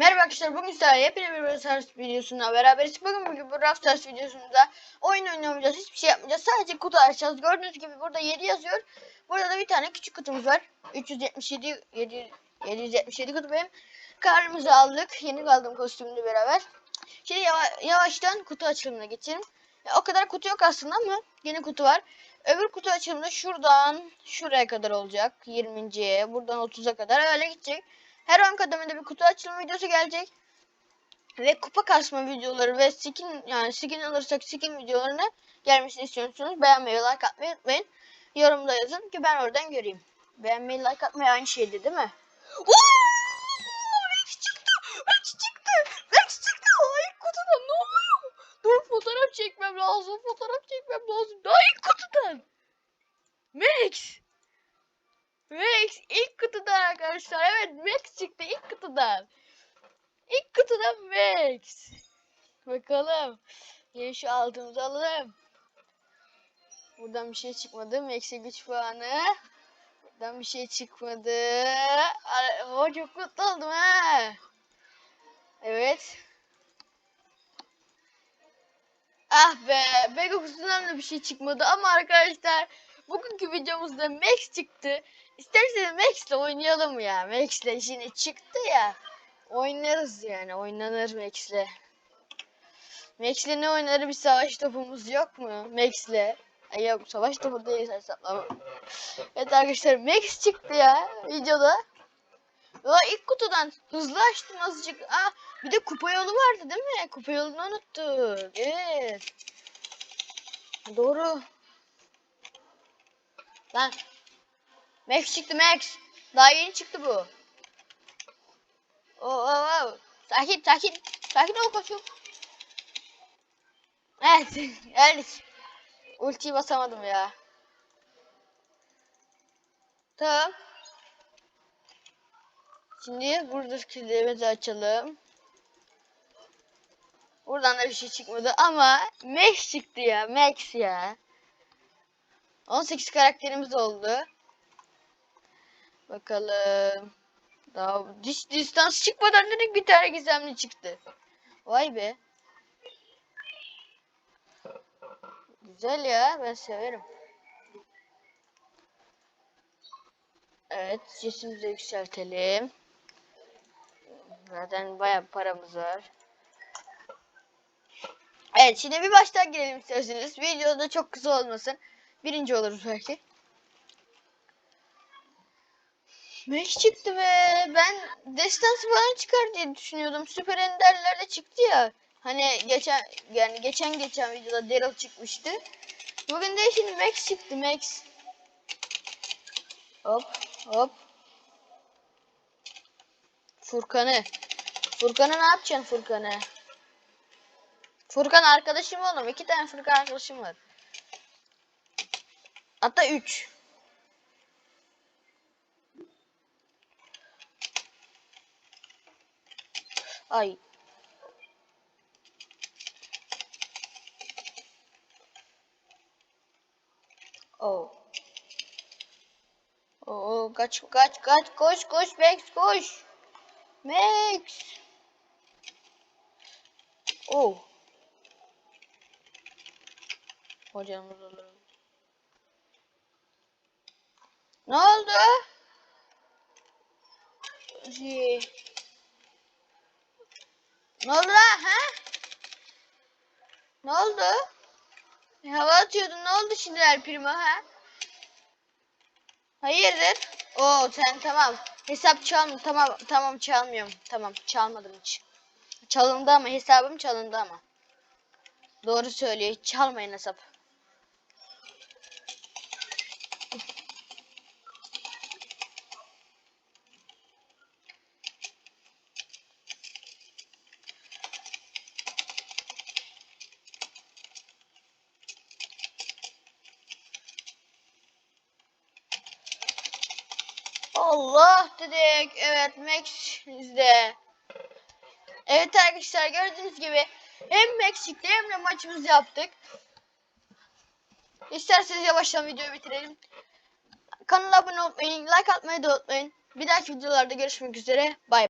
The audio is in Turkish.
Merhaba arkadaşlar bugün sizlerle yepyeni bir Brawl Stars videosunda beraberiz. Bugün bugün bu Brawl videosunda oyun oynamayacağız, hiçbir şey yapmayacağız. Sadece kutu açacağız. Gördüğünüz gibi burada 7 yazıyor. Burada da bir tane küçük kutumuz var. 377 7, 777 kutu benim. Karnımızı aldık. Yeni aldığım kostümle beraber. Şimdi yava- yavaştan kutu açılımına geçelim. Ya, o kadar kutu yok aslında ama yeni kutu var. Öbür kutu açılımı şuradan şuraya kadar olacak. 20'ye, buradan 30'a kadar öyle gidecek. Her 10 kademede bir kutu açılma videosu gelecek. Ve kupa kasma videoları ve skin yani skin alırsak skin videolarını gelmesini istiyorsanız beğenmeyi like atmayı unutmayın. Yorumda yazın ki ben oradan göreyim. Beğenmeyi like atmayı aynı şeydi değil mi? Oo! Max çıktı! Max çıktı! Max çıktı! Ay kutudan ne oluyor? Dur fotoğraf çekmem lazım. Fotoğraf çekmem lazım. Daha ilk kutudan. Max! Max ilk kutudan arkadaşlar. Evet Max çıktı ilk kutudan. İlk kutudan Max. Bakalım. Yine şu altımızı alalım. Buradan bir şey çıkmadı. Max'e güç puanı. Buradan bir şey çıkmadı. O çok mutlu oldum ha. Evet. Ah be. Mega kutusundan da bir şey çıkmadı ama arkadaşlar bugünkü videomuzda Max çıktı. İsterseniz Max'le oynayalım ya. Max'le şimdi çıktı ya. Oynarız yani. Oynanır Max'le. Max'le ne oynarı bir savaş topumuz yok mu? Max'le. Ay yok savaş topu değil hesaplama. Evet arkadaşlar Max çıktı ya videoda. Ya ilk kutudan hızlı açtım azıcık. Aa bir de kupa yolu vardı değil mi? Kupa yolunu unuttuk. Evet. Doğru. Lan. Max çıktı Max. Daha yeni çıktı bu. Oo, oo, oo. Sakin sakin. Sakin ol koçum. Evet. Geldik. Ultiyi basamadım ya. Tamam. Şimdi buradaki killerimizi açalım. Buradan da bir şey çıkmadı ama Max çıktı ya. Max ya. 18 karakterimiz oldu. Bakalım. Daha dis distans çıkmadan direkt bir tane gizemli çıktı. Vay be. Güzel ya. Ben severim. Evet. Sesimizi yükseltelim. Zaten bayağı paramız var. Evet şimdi bir baştan girelim isterseniz. Videoda çok kısa olmasın. Birinci oluruz belki. Max çıktı ve ben destansı falan çıkar diye düşünüyordum. Süper Ender'lerde çıktı ya. Hani geçen yani geçen geçen videoda Daryl çıkmıştı. Bugün de şimdi Max çıktı Max. Hop hop. Furkan'ı. Furkan'ı ne yapacaksın Furkan'ı? Furkan arkadaşım oğlum. İki tane Furkan arkadaşım var. Hatta üç. Ay. Oh. Oo kaç kaç kaç koş koş Max koş. Max. Oh. Hocamız olur. Ne oldu? Şey. Ne oldu lan ha? Ne oldu? Hava atıyordun ne oldu şimdi El Primo ha? Hayırdır? Oo sen tamam. Hesap çalma tamam tamam çalmıyorum. Tamam çalmadım hiç. Çalındı ama hesabım çalındı ama. Doğru söylüyor. Çalmayın hesap. Allah dedik. Evet Max izle. Evet arkadaşlar gördüğünüz gibi hem çıktı hem de maçımızı yaptık. İsterseniz yavaştan videoyu bitirelim. Kanala abone olmayı, like atmayı da unutmayın. Bir dahaki videolarda görüşmek üzere. Bay bay.